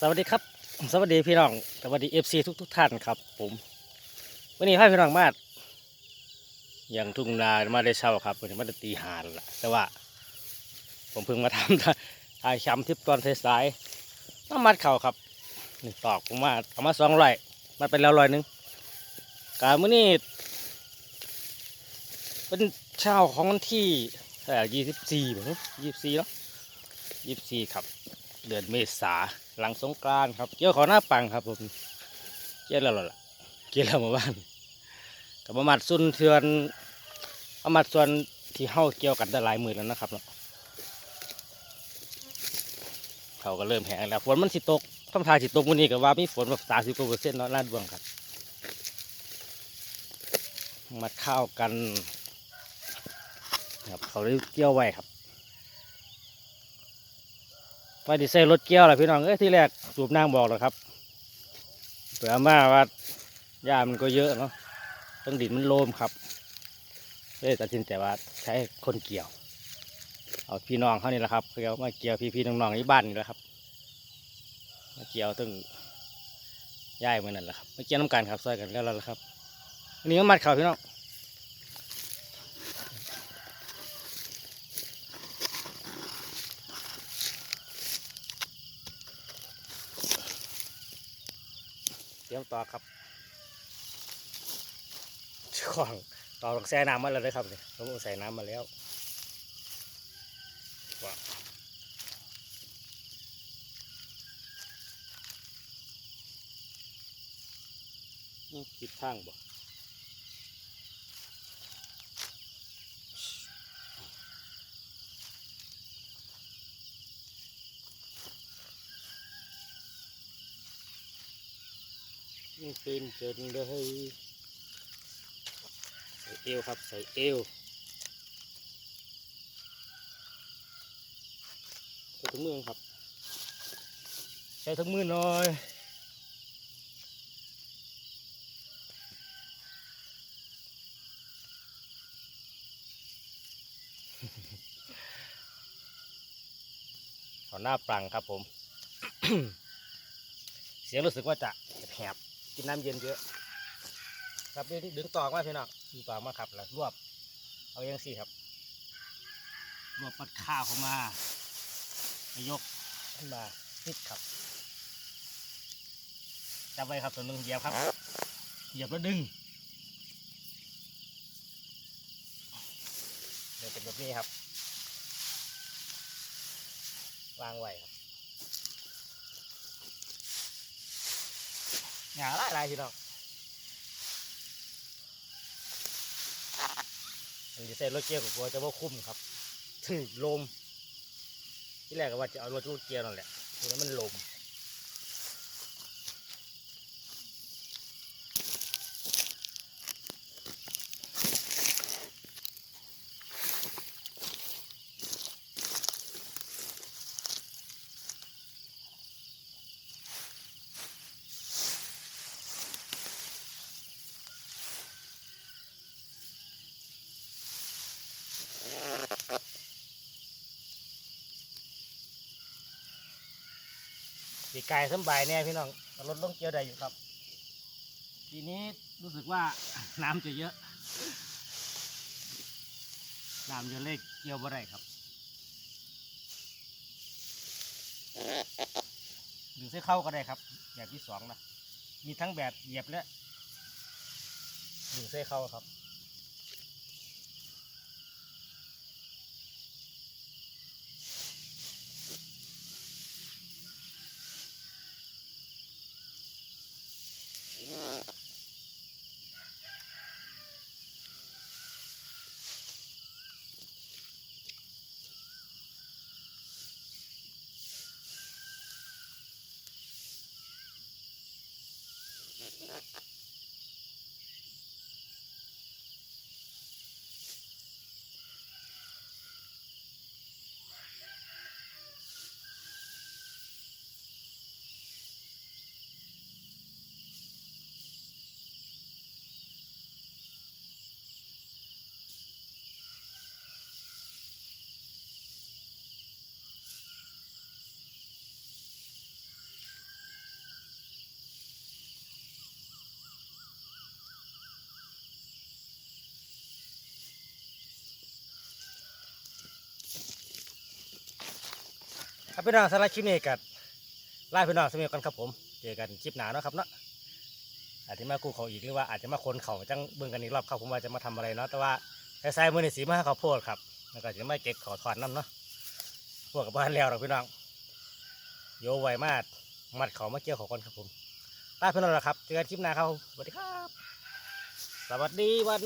สวัสดีครับ สวัสดีพี่น้อง สวัสดีเอฟซีทุกทุกท่านครับ ผม วันนี้ให้พี่น้องมาดอย่างทุ่งนามาได้เช่าครับวันนี้มาได้ตีหาแล้วล่ะแต่ว่า ผมเพิ่งมาทำถ่ายช้ำทิปตอนสายๆมามัดเข่าครับนี่ตอกผมมาเอามาสองร้อยมัดไปแล้วร้อยหนึ่งการมื้อนี้เป็นเช้าของวันที่เท่าไหร่ยี่สิบสี่ยี่สิบสี่เนาะยี่สิบสี่ครับ เดือนเมษาหลังสงกรานต์ครับเกี่ยวขอหน้าปังครับผมเกี่ยวแล้วล่ะเกี่ยวแล้วมาบ้านกับประมาทส่วนเทือนประมาทส่วนที่เฮาเกี่ยวกันได้หลายหมื่นแล้วนะครับเนาะเขาก็เริ่มแห้งแล้วฝนมันสิตกทำทายสิตกวันนี้ก็ว่ามีฝนแบบสามสิบกว่าเปอร์เซ็นต์เนาะลาดดวงครับมาข้าวกันครับเขาได้เกี่ยวไว้ครับ ไปดิเซ่รถเกี้ยวแหละพี่น้องเอ้ยที่แรกสูบนางบอกแล้วครับเผื่อมาว่าหญ้ามันก็เยอะเนาะต้นดินมันโลมครับเลยตัดสินใจว่าใช้คนเกี่ยว เอาพี่น้องเขานี่แหละครับเขามาเกี่ยวพี่พี่ๆน้องๆที่บ้านนี่แหละครับมาเกี่ยวตึงย้ายมือนั่นแหละครับมาเกี่ยวน้ำกันครับซอยกันแล้วแล้วล่ะครับอันนี้ก็มัดเข่าพี่น้อง มต่อครับช่วงต่อต้องแช่น้ำมาแล้วนะครับเนี่ยผมใส่น้ำมาแล้วว้าวนี่ปิดทางบ่ เป็นจนเลยใส่เอวครับใส่เอวใส่ถุงมือครับ ใส่ถุงมือหน่อยหน้าปรังครับผม เสียงรู้สึกว่าจะ กินน้ำเย็นเยอะ ครับเดี๋ยวดึงตอกมาพี่น้องดึงตอกมาครับแล้วรวบ เอาอย่างสี่ครับรวบปัดข้าวเข้ามายกขึ้นมานิดครับจับไว้ครับตัวหนึงเหยียบครับเหยียบแล้วดึงเดี๋ยวเป็นแบบนี้ครับวางไว้ครับ หงาหลายหลายพี่น้องอันนี้ใส่รถเกียร์ของกลัวจะว่าคุ้มครับถึงลมที่แรกก็ว่าจะเอารถลูกเกียร์นั่นแหละทีนี้มันลม ปีกไก่สบายแน่พี่น้องรถลงเกียวได้อยู่ครับทีนี้รู้สึกว่าน้ำจะเยอะ น้ำเยอะเลขเกี่ยวบ่ได้ครับดึงเส้เข้าก็ได้ครับ แบบที่สองนะ มีทั้งแบบเหยียบและดึงเส้เข้าครับ you ครับพี่น้องสำหรับคลิปนี้กับไล่พี่น้องสมัยกันครับผม เจอกันคลิปหน้าเนาะครับเนาะอาจจะมากู้เขาอีกหรือว่าอาจจะมาคนเขาจังเบิ่งกันอีกรอบครับผมว่าจะมาทำอะไรเนาะแต่ว่าไอ้สายมือในสีมาให้เขาโพดครับแล้วก็จะไม่เก็บเขาถอนน้ำเนาะพวกกับบ้านแล้วหรอพี่น้องโยไวมากมัดเขามาเกี่ยวเขาก่อนครับผมลาพี่น้องแล้วครับเจอกันคลิปหน้าครับสวัสดีครับ สวัสดีวัน